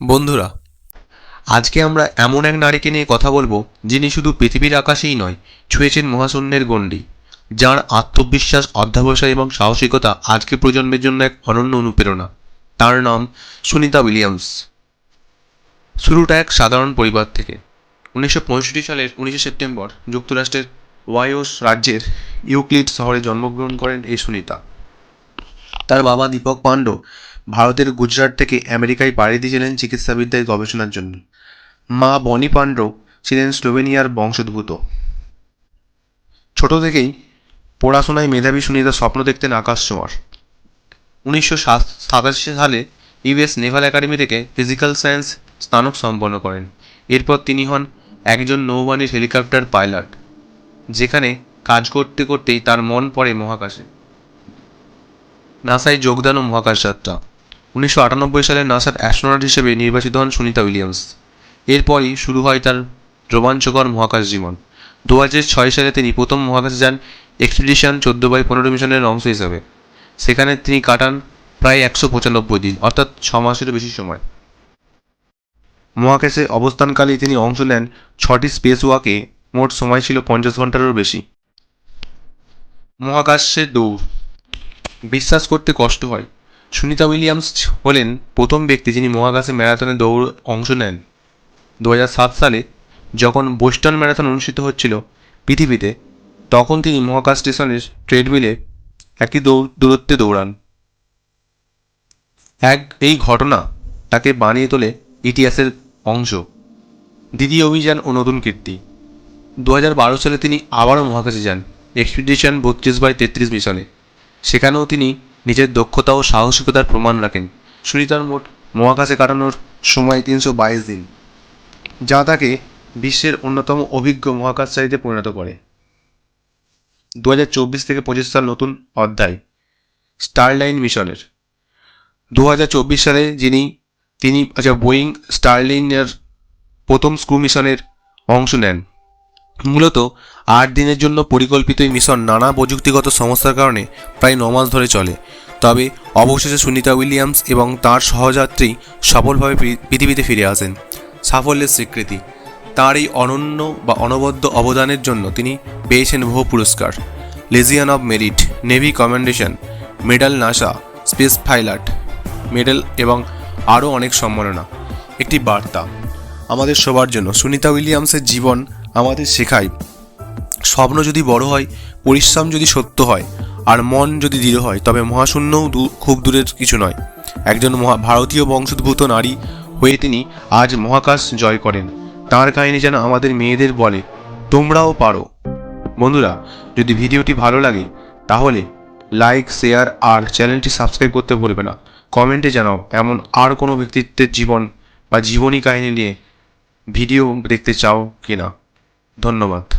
বন্ধুরা, আজকে আমরা এমন এক নারীকে নিয়ে কথা বলব যিনি শুধু পৃথিবীর আকাশেই নয়, ছুঁয়েছেন মহাশূন্যের গণ্ডি, যার আত্মবিশ্বাস, অধ্যাবসায় এবং সাহসিকতা আজকে প্রজন্মের জন্য এক অনন্য অনুপ্রেরণা। তার নাম সুনিতা উইলিয়ামস। শুরুটা এক সাধারণ পরিবার থেকে। উনিশশো পঁয়ষট্টি সালের উনিশে সেপ্টেম্বর যুক্তরাষ্ট্রের ওয়াইওস রাজ্যের ইউক্লিড শহরে জন্মগ্রহণ করেন এই সুনিতা। তার বাবা দীপক পাণ্ড ভারতের গুজরাট থেকে আমেরিকায় পাড়ি দিয়েছিলেন চিকিৎসাবিদ্যায় গবেষণার জন্য। মা বনি পাণ্ড ছিলেন স্লোভেনিয়ার বংশোদ্ভূত। ছোট থেকেই পড়াশোনায় মেধাবী সুনিতা স্বপ্ন দেখতেন আকাশ ছোঁয়ার উনিশশো সাতাশি সালে ইউএস নেভাল একাডেমি থেকে ফিজিক্যাল সায়েন্স স্নাতক সম্পন্ন করেন। এরপর তিনি হন একজন নৌবাহিনীর হেলিকপ্টার পাইলট, যেখানে কাজ করতে করতেই তার মন পড়ে মহাকাশে। নাসায় যোগদান ও মহাকাশ যাত্রা উনিশশো আটানব্বই সালে নাসার অ্যাস্ট্রোনট হিসেবে নির্বাচিত হন সুনিতা উইলিয়ামস। এরপরই শুরু হয় তার রোমাঞ্চকর মহাকাশ জীবন। দু ছয় সালে তিনি প্রথম মহাকাশে যান এক্সপিডিশন চোদ্দ বাই পনেরো মিশনের অংশ হিসাবে। সেখানে তিনি কাটান প্রায় একশো পঁচানব্বই দিন, অর্থাৎ ছ মাসেরও বেশি সময়। মহাকাশে অবস্থানকালে তিনি অংশ নেন ছটি স্পেস ওয়াকে, মোট সময় ছিল পঞ্চাশ ঘন্টারও বেশি। মহাকাশে দৌড়। বিশ্বাস করতে কষ্ট হয়। সুনিতা উইলিয়ামস হলেন প্রথম ব্যক্তি যিনি মহাকাশে ম্যারাথনে দৌড় অংশ নেন। দু সালে যখন বোস্টন ম্যারাথন অনুষ্ঠিত হচ্ছিল পৃথিবীতে, তখন তিনি মহাকাশ স্টেশনের ট্রেডমিলে একই দৌড়, দূরত্বে দৌড়ান। এক, এই ঘটনা তাকে বানিয়ে তোলে ইতিহাসের অংশ, দ্বিতীয় অভিযান ও নতুন কীর্তি। দু বারো সালে তিনি আবারও মহাকাশে যান এক্সপিডিশন বত্রিশ বাই তেত্রিশ মিশনে। সেখানেও তিনি নিজের দক্ষতা ও সাহসিকতার প্রমাণ রাখেন। সুনিতার মোট মহাকাশে কাটানোর সময় তিনশো বাইশ দিন, যা তাকে বিশ্বের অন্যতম অভিজ্ঞ মহাকাশচারীতে পরিণত করে। দু হাজার চব্বিশ থেকে পঁচিশ সাল নতুন অধ্যায় স্টারলাইন মিশনের দু হাজার চব্বিশ সালে যিনি, তিনি আচ্ছা বোয়িং স্টারলাইনের প্রথম স্ক্রু মিশনের অংশ নেন। মূলত আট দিনের জন্য পরিকল্পিত এই মিশন নানা প্রযুক্তিগত সমস্যার কারণে প্রায় ন মাস ধরে চলে। তবে অবশেষে সুনিতা উইলিয়ামস এবং তার সহযাত্রী সফলভাবে পৃথিবীতে ফিরে আসেন। সাফল্যের স্বীকৃতি। তার এই অনন্য বা অনবদ্য অবদানের জন্য তিনি পেয়েছেন বহু পুরস্কার। Legion of merit navy commendation medal NASA space pilot medal এবং আরও অনেক সম্মাননা। একটি বার্তা। আমাদের সবার জন্য সুনিতা উইলিয়ামসের জীবন আমাদের শেখায়। স্বপ্ন যদি বড় হয়, পরিশ্রম যদি সত্য হয় আর মন যদি দৃঢ় হয়, তবে মহাশূন্যও খুব দূরের কিছু নয়। একজন মহা, ভারতীয় বংশোদ্ভূত নারী হয়ে তিনি আজ মহাকাশ জয় করেন। তার কাহিনী যেন আমাদের মেয়েদের বলে, তোমরাও পারো। বন্ধুরা, যদি ভিডিওটি ভালো লাগে, তাহলে লাইক, শেয়ার আর চ্যানেলটি সাবস্ক্রাইব করতে ভুলবে না। কমেন্টে জানাও, এমন আর কোনো ব্যক্তিত্বের জীবন বা জীবনী কাহিনী নিয়ে ভিডিও দেখতে চাও কিনা? ধন্যবাদ।